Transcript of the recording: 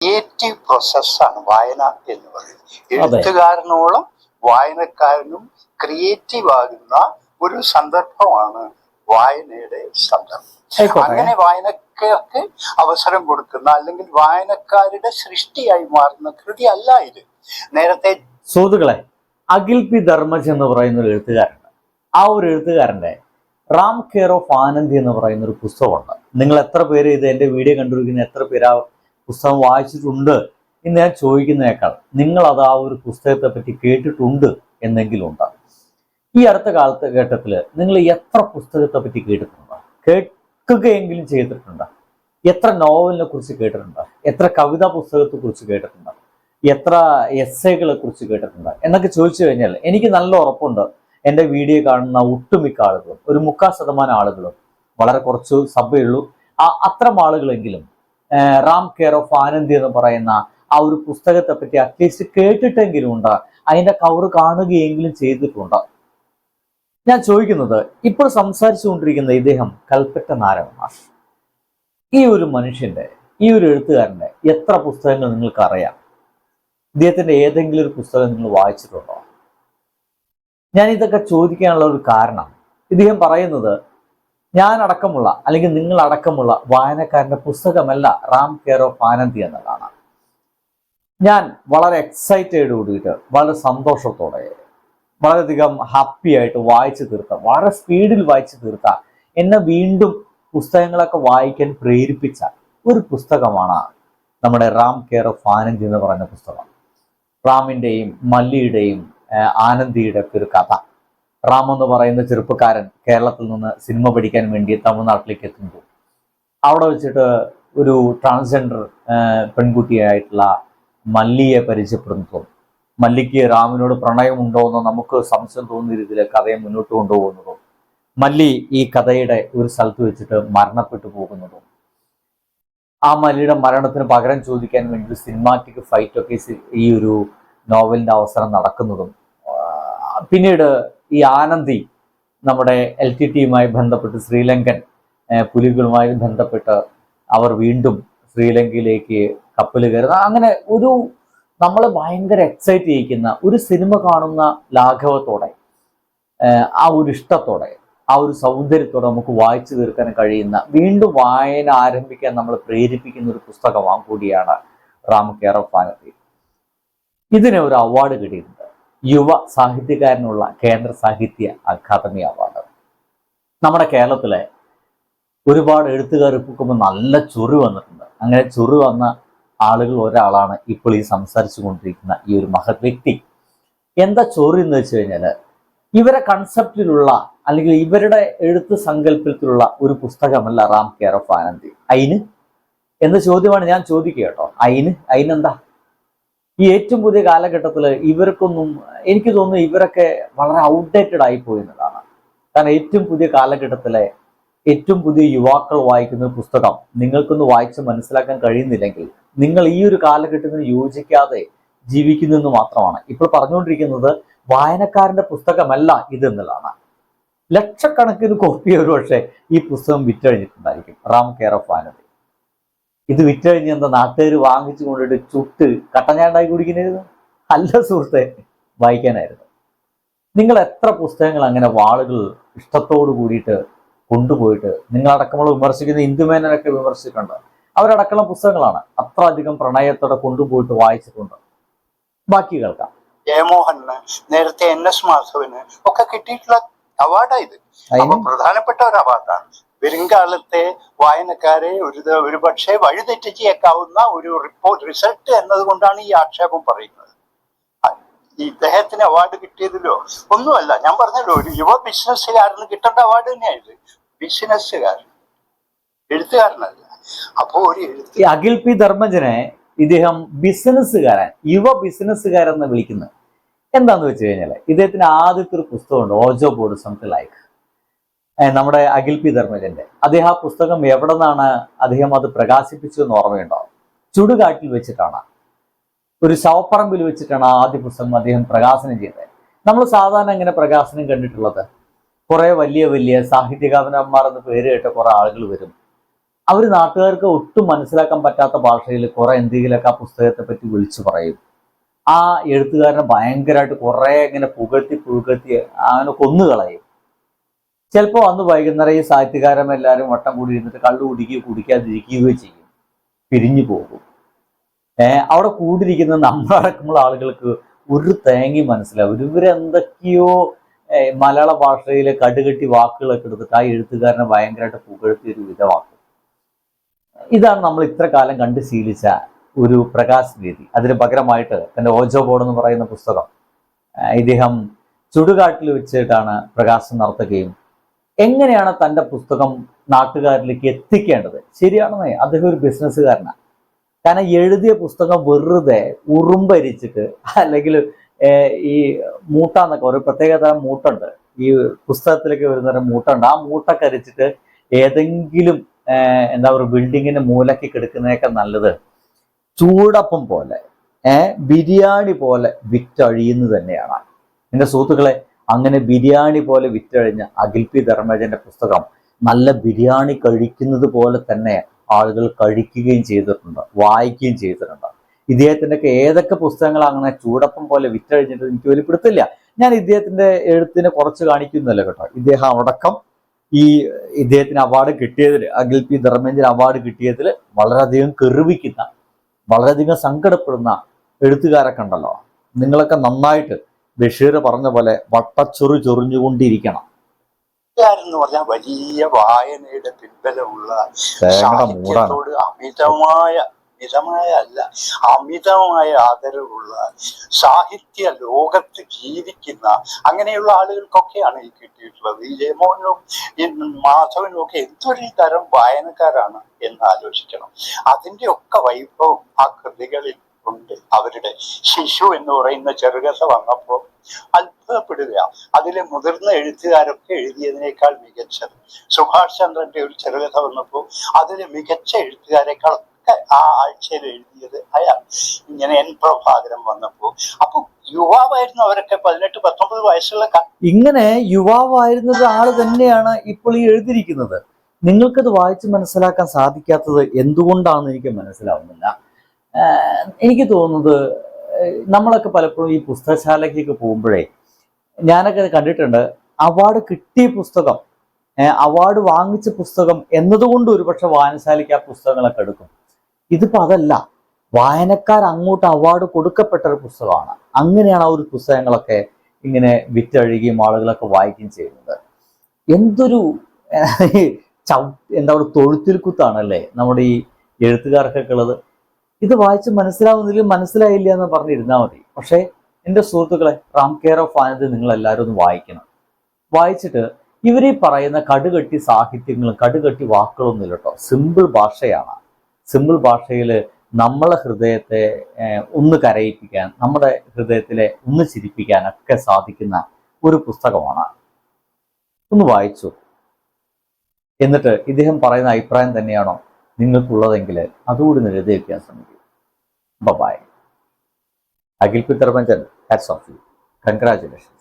Creative പ്രോസസ്സാണ് വായന എന്ന് പറയുന്നത്. എഴുത്തുകാരനോളം വായനക്കാരനും ക്രിയേറ്റീവ് ആകുന്ന ഒരു സന്ദർഭമാണ് വായനയുടെ സന്ദർഭം. അങ്ങനെ വായനക്കാർക്ക് അവസരം കൊടുക്കുന്ന അല്ലെങ്കിൽ വായനക്കാരുടെ സൃഷ്ടിയായി മാറുന്ന കൃതി അല്ല ഇത്. നേരത്തെ സുഹൃത്തുക്കളെ അഖിൽ പി ധർമ്മജ് എന്ന് പറയുന്ന ഒരു എഴുത്തുകാരുണ്ട് ആ ഒരു എഴുത്തുകാരന്റെ റാം കെയർ ഓഫ് ആനന്ദി എന്ന് പറയുന്ന ഒരു പുസ്തകമുണ്ട്. നിങ്ങൾ എത്ര പേര് ഇത് എന്റെ വീഡിയോ കണ്ടിരിക്കുന്ന എത്ര പേര് ആ പുസ്തകം വായിച്ചിട്ടുണ്ട് എന്ന് ഞാൻ ചോദിക്കുന്നതിനേക്കാൾ നിങ്ങൾ അത് ആ ഒരു പുസ്തകത്തെ പറ്റി കേട്ടിട്ടുണ്ട് എന്നെങ്കിലും ഉണ്ടാകും ഈ അടുത്ത കാലത്ത് ഘട്ടത്തിൽ നിങ്ങൾ എത്ര പുസ്തകത്തെ പറ്റി കേട്ടിട്ടുണ്ട്? കേൾക്കുകയെങ്കിലും ചെയ്തിട്ടുണ്ട്? എത്ര നോവലിനെ കുറിച്ച് കേട്ടിട്ടുണ്ട്? എത്ര കവിതാ പുസ്തകത്തെ കുറിച്ച് കേട്ടിട്ടുണ്ട്? എത്ര എസ്സേകളെ കുറിച്ച് കേട്ടിട്ടുണ്ട്? എന്നൊക്കെ ചോദിച്ചു കഴിഞ്ഞാൽ എനിക്ക് നല്ല ഉറപ്പുണ്ട് എന്റെ വീഡിയോ കാണുന്ന ഒട്ടുമിക്ക ആളുകളും ഒരു മുക്കാൽ ശതമാനം ആളുകളും വളരെ കുറച്ച് സഭയുള്ളൂ അത്തരം ആളുകളെങ്കിലും റാം കെയർ ഓഫ് ആനന്ദി എന്ന് പറയുന്ന ആ ഒരു പുസ്തകത്തെ പറ്റി അറ്റ്ലീസ്റ്റ് കേട്ടിട്ടെങ്കിലും ഉണ്ട് അതിന്റെ കവർ കാണുകയെങ്കിലും ചെയ്തിട്ടുണ്ട്? ഞാൻ ചോദിക്കുന്നത് ഇപ്പോൾ സംസാരിച്ചുകൊണ്ടിരിക്കുന്ന ഇദ്ദേഹം കൽപ്പറ്റ നാരായണ മാഷ്. ഈ ഒരു മനുഷ്യന്റെ ഈ ഒരു എഴുത്തുകാരന്റെ എത്ര പുസ്തകങ്ങൾ നിങ്ങൾക്ക് അറിയാം ഇദ്ദേഹത്തിന്റെ ഏതെങ്കിലും ഒരു പുസ്തകം നിങ്ങൾ വായിച്ചിട്ടുണ്ടോ? ഞാൻ ഇതൊക്കെ ചോദിക്കാനുള്ള ഒരു കാരണം ഇദ്ദേഹം പറയുന്നത് ഞാൻ അടക്കമുള്ള അല്ലെങ്കിൽ നിങ്ങൾ അടക്കമുള്ള വായനക്കാരന്റെ പുസ്തകമല്ല റാം കെയർ ഓഫ് ആനന്ദി എന്നതാണ്. ഞാൻ വളരെ എക്സൈറ്റഡ് കൂടിയിട്ട് വളരെ സന്തോഷത്തോടെ വളരെയധികം ഹാപ്പി ആയിട്ട് വായിച്ചു തീർത്ത വളരെ സ്പീഡിൽ വായിച്ചു തീർത്ത എന്നെ വീണ്ടും പുസ്തകങ്ങളൊക്കെ വായിക്കാൻ പ്രേരിപ്പിച്ച ഒരു പുസ്തകമാണ് നമ്മുടെ റാം കെയർ ഓഫ് ആനന്ദി എന്ന് പറയുന്ന പുസ്തകം. റാമിന്റെയും മല്ലിയുടെയും ആനന്ദിയുടെ ഒക്കെ ഒരു കഥ. റാം എന്ന് പറയുന്ന ചെറുപ്പക്കാരൻ കേരളത്തിൽ നിന്ന് സിനിമ പഠിക്കാൻ വേണ്ടി തമിഴ്നാട്ടിലേക്ക് എത്തുന്നു. അവിടെ വെച്ചിട്ട് ഒരു ട്രാൻസ്ജെൻഡർ പെൺകുട്ടിയായിട്ടുള്ള മല്ലിയെ പരിചയപ്പെടുന്നു മല്ലിക്ക് റാമിനോട് പ്രണയമുണ്ടോ എന്ന് നമുക്ക് സംശയം തോന്നുന്ന രീതിയിൽ കഥയെ മുന്നോട്ട് കൊണ്ടുപോകുന്നതും മല്ലി ഈ കഥയുടെ ഒരു സ്ഥലത്ത് വെച്ചിട്ട് മരണപ്പെട്ടു പോകുന്നതും ആ മല്ലിയുടെ മരണത്തിന് പകരം ചോദിക്കാൻ വേണ്ടി സിനിമാറ്റിക് ഫൈറ്റ് ഒക്കെ ഈ ഒരു നോവലിന്റെ അവസരം നടക്കുന്നതും. പിന്നീട് ഈ ആനന്ദി നമ്മുടെ എൽ ടി ടിയുമായി ബന്ധപ്പെട്ട് ശ്രീലങ്കൻ പുലികളുമായി ബന്ധപ്പെട്ട് അവർ വീണ്ടും ശ്രീലങ്കയിലേക്ക് കപ്പൽ കയറുന്ന. അങ്ങനെ ഒരു നമ്മൾ ഭയങ്കര എക്സൈറ്റ് ചെയ്യിക്കുന്ന ഒരു സിനിമ കാണുന്ന ലാഘവത്തോടെ ആ ഒരു ഇഷ്ടത്തോടെ ആ ഒരു സൗന്ദര്യത്തോടെ നമുക്ക് വായിച്ചു തീർക്കാൻ കഴിയുന്ന വീണ്ടും വായന ആരംഭിക്കാൻ നമ്മൾ പ്രേരിപ്പിക്കുന്ന ഒരു പുസ്തകമാണ് കൂടിയാണ് റാം കെയർ ഓഫ് ഒരു അവാർഡ് കിട്ടിയിട്ടുണ്ട്. യുവ സാഹിത്യകാരനുള്ള കേന്ദ്ര സാഹിത്യ അക്കാദമി അവാർഡ്. നമ്മുടെ കേരളത്തിലെ ഒരുപാട് എഴുത്തുകാർ ഇപ്പൊക്കുമ്പോൾ നല്ല ചൊറി വന്നിട്ടുണ്ട്. അങ്ങനെ ചൊറി വന്ന ആളുകൾ ഒരാളാണ് ഇപ്പോൾ ഈ സംസാരിച്ചു കൊണ്ടിരിക്കുന്ന ഈ ഒരു മഹത് വ്യക്തി. എന്താ ചൊറി എന്ന് വെച്ച് കഴിഞ്ഞാൽ ഇവരെ കൺസെപ്റ്റിലുള്ള അല്ലെങ്കിൽ ഇവരുടെ എഴുത്ത് സങ്കല്പത്തിലുള്ള ഒരു പുസ്തകമല്ല റാം കെയർ ഓഫ് ആനന്ദി. അയിന്? എന്ന ചോദ്യമാണ് ഞാൻ ചോദിക്കുക കേട്ടോ. അയിന്? അയിനെന്താ? ഈ ഏറ്റവും പുതിയ കാലഘട്ടത്തിൽ ഇവർക്കൊന്നും എനിക്ക് തോന്നുന്നു ഇവരൊക്കെ വളരെ ഔട്ട്ഡേറ്റഡ് ആയി പോയി എന്നതാണ്. കാരണം ഏറ്റവും പുതിയ കാലഘട്ടത്തിലെ ഏറ്റവും പുതിയ യുവാക്കൾ വായിക്കുന്ന പുസ്തകം നിങ്ങൾക്കൊന്ന് വായിച്ച് മനസ്സിലാക്കാൻ കഴിയുന്നില്ലെങ്കിൽ നിങ്ങൾ ഈ ഒരു കാലഘട്ടത്തിന് യോജിക്കാതെ ജീവിക്കുന്നെന്ന് മാത്രമാണ്. ഇപ്പോൾ പറഞ്ഞുകൊണ്ടിരിക്കുന്നത് വായനക്കാരന്റെ പുസ്തകമല്ല ഇത് എന്നുള്ളതാണ് ലക്ഷക്കണക്കിന് കോപ്പി ഒരു പക്ഷേ ഈ പുസ്തകം വിറ്റഴിഞ്ഞിട്ടുണ്ടായിരിക്കും. റാം കെയർ ഓഫ് ആനന്ദി ഇത് വിറ്റഴിഞ്ഞ് എന്താ നാട്ടുകാർ വാങ്ങിച്ചു കൊണ്ടിട്ട് ചുട്ട് കട്ടഞ്ഞാണ്ടായി കുടിക്കുന്നത് അല്ല സുഹൃത്തെ വായിക്കാനായിരുന്നു. നിങ്ങൾ എത്ര പുസ്തകങ്ങൾ അങ്ങനെ വാളുകൾ ഇഷ്ടത്തോട് കൂടിയിട്ട് കൊണ്ടുപോയിട്ട് നിങ്ങളടക്കമുള്ള വിമർശിക്കുന്ന ഇന്ദുമേനൊക്കെ വിമർശിച്ചിട്ടുണ്ട്. അവരടക്കമുള്ള പുസ്തകങ്ങളാണ് അത്ര അധികം പ്രണയത്തോടെ കൊണ്ടുപോയിട്ട് വായിച്ചിട്ടുണ്ട്. ബാക്കി കേൾക്കാം. ജയമോഹന് നേരത്തെ എൻ എസ് മാധവന് ഒക്കെ കിട്ടിയിട്ടുള്ള അവാർഡാ ഇത്. പ്രധാനപ്പെട്ട ഒരു അവാർഡാണ്. വരുംകാലത്തെ വായനക്കാരെ ഒരു ഒരുപക്ഷെ വഴിതെറ്റിച്ചേക്കാവുന്ന ഒരു റിപ്പോർട്ട് റിസൾട്ട് എന്നതുകൊണ്ടാണ് ഈ ആക്ഷേപം പറയുന്നത്. ഈ ഇദ്ദേഹത്തിന് അവാർഡ് കിട്ടിയതിലോ? ഒന്നുമല്ല ഞാൻ പറഞ്ഞല്ലോ ഒരു യുവ ബിസിനസ്സുകാരന് കിട്ടേണ്ട അവാർഡ് തന്നെയാണ് ബിസിനസ്സുകാരൻ എഴുത്തുകാരനല്ല. അപ്പോ ഒരു എഴുത്ത് അഖിൽ പി ധർമ്മജനെ ഇദ്ദേഹം ബിസിനസ്സുകാരൻ യുവ ബിസിനസ്സുകാരെന്ന് വിളിക്കുന്നത്. എന്താന്ന് വെച്ച് കഴിഞ്ഞാൽ ഇദ്ദേഹത്തിന് ആദ്യത്തെ ഒരു പുസ്തകമുണ്ട് ഓജോ ബോർഡ് സംതിങ് ലൈക്ക് നമ്മുടെ അഖിൽ പി ധർമ്മജന്റെ. അദ്ദേഹം ആ പുസ്തകം എവിടെ നിന്നാണ് അദ്ദേഹം അത് പ്രകാശിപ്പിച്ചു എന്ന് ഓർമ്മയുണ്ടോ? ചുടുകാട്ടിൽ വെച്ചിട്ടാണ്. ഒരു ശവപ്പറമ്പിൽ വെച്ചിട്ടാണ് ആദ്യ പുസ്തകം അദ്ദേഹം പ്രകാശനം ചെയ്തത്. നമ്മൾ സാധാരണ എങ്ങനെ പ്രകാശനം കണ്ടിട്ടുള്ളത്? കുറെ വലിയ വലിയ സാഹിത്യകാരന്മാർ എന്ന് പേര് കേട്ട കുറെ ആളുകൾ വരും. അവർ നാട്ടുകാർക്ക് ഒട്ടും മനസ്സിലാക്കാൻ പറ്റാത്ത ഭാഷയിൽ കുറെ എന്തെങ്കിലുമൊക്കെ ആ പുസ്തകത്തെ പറ്റി വിളിച്ചു പറയും. ആ എഴുത്തുകാരനെ ഭയങ്കരമായിട്ട് കുറെ ഇങ്ങനെ പുകഴ്ത്തി പുകഴ്ത്തി അങ്ങനെ കൊന്നുകളയും. ചിലപ്പോൾ അന്ന് വൈകുന്നേരം ഈ സാഹിത്യകാരന്മാരെല്ലാവരും വട്ടം കൂടി ഇരുന്നിട്ട് കള്ളു കുടിക്കുകയോ കുടിക്കാതിരിക്കുകയോ ചെയ്യും. പിരിഞ്ഞു പോകും. ഏഹ് അവിടെ കൂടിയിരിക്കുന്ന നമ്മളടക്കമുള്ള ആളുകൾക്ക് ഒരു തേങ്ങി മനസ്സിലാവും ഇവരെന്തൊക്കെയോ മലയാള ഭാഷയിലെ കടുകെട്ടി വാക്കുകളൊക്കെ എടുത്തിട്ട് ആ എഴുത്തുകാരനെ ഭയങ്കരമായിട്ട് പുകഴ്ത്തിയ ഒരു വിധമാക്കും. ഇതാണ് നമ്മൾ ഇത്ര കാലം കണ്ട് ശീലിച്ച ഒരു പ്രകാശ് വേദി. അതിന് പകരമായിട്ട് തന്റെ ഓജോ ബോർഡ് എന്ന് പറയുന്ന പുസ്തകം ഇദ്ദേഹം ചുടുകാട്ടിൽ വെച്ചിട്ടാണ് പ്രകാശം നടത്തുകയും എങ്ങനെയാണ് തന്റെ പുസ്തകം നാട്ടുകാരിലേക്ക് എത്തിക്കേണ്ടത്? ശരിയാണെന്നേ അദ്ദേഹം ഒരു ബിസിനസ്സുകാരനാണ് കാരണം എഴുതിയ പുസ്തകം വെറുതെ ഉറുമ്പരിച്ചിട്ട് അല്ലെങ്കിൽ ഈ മൂട്ട എന്നൊക്കെ ഒരു പ്രത്യേക തരം മൂട്ടുണ്ട്. ഈ പുസ്തകത്തിലേക്ക് വരുന്ന ഒരു മൂട്ടുണ്ട്. ആ മൂട്ട കരിച്ചിട്ട് ഏതെങ്കിലും എന്താ പറയുക ബിൽഡിങ്ങിന്റെ മൂലയ്ക്ക് കിടക്കുന്നതൊക്കെ നല്ലത്. ചൂടപ്പം പോലെ ബിരിയാണി പോലെ വിറ്റഴിയുന്നത് തന്നെയാണ്. എന്റെ സുഹൃത്തുക്കളെ അങ്ങനെ ബിരിയാണി പോലെ വിറ്റഴിഞ്ഞ അഖിൽ പി ധർമ്മജന്റെ പുസ്തകം നല്ല ബിരിയാണി കഴിക്കുന്നത് പോലെ തന്നെ ആളുകൾ കഴിക്കുകയും ചെയ്തിട്ടുണ്ട് വായിക്കുകയും ചെയ്തിട്ടുണ്ട്. ഇദ്ദേഹത്തിന്റെ ഒക്കെ ഏതൊക്കെ പുസ്തകങ്ങൾ അങ്ങനെ ചൂടപ്പം പോലെ വിറ്റഴിഞ്ഞിട്ട് എനിക്ക് വെളിപ്പെടുത്തില്ല. ഞാൻ ഇദ്ദേഹത്തിന്റെ എഴുത്തിനെ കുറച്ച് കാണിക്കുന്നില്ല കേട്ടോ. ഇദ്ദേഹം അടക്കം ഈ ഇദ്ദേഹത്തിന് അവാർഡ് കിട്ടിയതിൽ അഖിൽ പി ധർമ്മേന്ദ്ര അവാർഡ് കിട്ടിയതിൽ വളരെയധികം കെറിവിക്കുന്ന വളരെയധികം സങ്കടപ്പെടുന്ന എഴുത്തുകാരൊക്കെ ഉണ്ടല്ലോ. നിങ്ങളൊക്കെ നന്നായിട്ട് ബഷീർ പറഞ്ഞ പോലെ വട്ടച്ചൊറു ചൊറിഞ്ഞുകൊണ്ടിരിക്കണം. എന്ന് പറഞ്ഞാൽ വലിയ വായനയുടെ പിൻബലമുള്ള സാഹിത്യത്തോട് അമിതമായ മിതമായ അല്ല അമിതമായ ആദരവുള്ള സാഹിത്യ ലോകത്ത് ജീവിക്കുന്ന അങ്ങനെയുള്ള ആളുകൾക്കൊക്കെയാണ് ഈ കിട്ടിയിട്ടുള്ളത്. ഈ ജയമോഹനും ഈ മാധവനും ഒക്കെ എന്തൊരു തരം വായനക്കാരാണ് എന്ന് ആലോചിക്കണം. അതിന്റെ ഒക്കെ വൈഭവം ആ കൃതികളിൽ ഉണ്ട്. അവരുടെ ശിശു എന്ന് പറയുന്ന ചെറുകഥ വന്നപ്പോൾ അത്ഭുതപ്പെടുക അതിലെ മുതിർന്ന എഴുത്തുകാരൊക്കെ എഴുതിയതിനേക്കാൾ മികച്ചത്. സുഭാഷ് ചന്ദ്രന്റെ ഒരു ചെറുകഥ വന്നപ്പോൾ അതിലെ മികച്ച എഴുത്തുകാരെക്കാൾ ഒക്കെ ആ ആഴ്ചയിൽ എഴുതിയത് അയാൾ. ഇങ്ങനെ എൻ പ്രഭാകരൻ വന്നപ്പോൾ. അപ്പൊ യുവാവായിരുന്നു അവരൊക്കെ പതിനെട്ട് പത്തൊമ്പത് വയസ്സുള്ള ഇങ്ങനെ യുവാവായിരുന്നത് ആൾ തന്നെയാണ് ഇപ്പോൾ ഈ എഴുതിയിരിക്കുന്നത്. നിങ്ങൾക്കത് വായിച്ച് മനസ്സിലാക്കാൻ സാധിക്കാത്തത് എന്തുകൊണ്ടാണെന്ന് എനിക്ക് മനസ്സിലാവുന്നില്ല. എനിക്ക് തോന്നുന്നത് നമ്മളൊക്കെ പലപ്പോഴും ഈ പുസ്തകശാലയ്ക്കൊക്കെ പോകുമ്പോഴേ ഞാനൊക്കെ കണ്ടിട്ടുണ്ട് അവാർഡ് കിട്ടിയ പുസ്തകം അവാർഡ് വാങ്ങിച്ച പുസ്തകം എന്നതുകൊണ്ട് ഒരുപക്ഷെ വായനശാലയ്ക്ക് ആ പുസ്തകങ്ങളൊക്കെ എടുക്കും. ഇതിപ്പോ അതല്ല വായനക്കാർ അങ്ങോട്ട് അവാർഡ് കൊടുക്കപ്പെട്ട ഒരു പുസ്തകമാണ്. അങ്ങനെയാണ് ആ ഒരു പുസ്തകങ്ങളൊക്കെ ഇങ്ങനെ വിറ്റഴുകിയും ആളുകളൊക്കെ വായിക്കുകയും ചെയ്യുന്നത്. എന്തൊരു ചവ് എന്താ പറയുക തൊഴുത്തിൽ കുത്താണല്ലേ നമ്മുടെ ഈ എഴുത്തുകാർക്കൊക്കെ ഉള്ളത്? ഇത് വായിച്ച് മനസ്സിലാവുന്നില്ല മനസ്സിലായില്ല എന്ന് പറഞ്ഞിരുന്നാൽ മതി. പക്ഷേ എന്റെ സുഹൃത്തുക്കളെ റാം കെയർ ഓഫ് ആനന്ദ് നിങ്ങൾ എല്ലാവരും ഒന്ന് വായിക്കണം. വായിച്ചിട്ട് ഇവരീ പറയുന്ന കടുകട്ടി സാഹിത്യങ്ങളും കടുകട്ടി വാക്കുകളൊന്നും ഇല്ല കേട്ടോ. സിമ്പിൾ ഭാഷയാണ്. സിമ്പിൾ ഭാഷയിൽ നമ്മളെ ഹൃദയത്തെ ഒന്ന് കരയിപ്പിക്കാൻ നമ്മുടെ ഹൃദയത്തിലെ ഒന്ന് ചിരിപ്പിക്കാൻ ഒക്കെ സാധിക്കുന്ന ഒരു പുസ്തകമാണ്. ഒന്ന് വായിച്ചു. എന്നിട്ട് ഇദ്ദേഹം പറയുന്ന അഭിപ്രായം തന്നെയാണോ? നിങ്ങൾക്കുള്ളതെങ്കിൽ അതുകൂടി എഴുതി വയ്ക്കാൻ ശ്രമിക്കും ബൈ അഖിൽ പിത്തർപഞ്ചൻ ഹാറ്റ്സ് ഓഫ് യു കൺഗ്രാചുലേഷൻസ്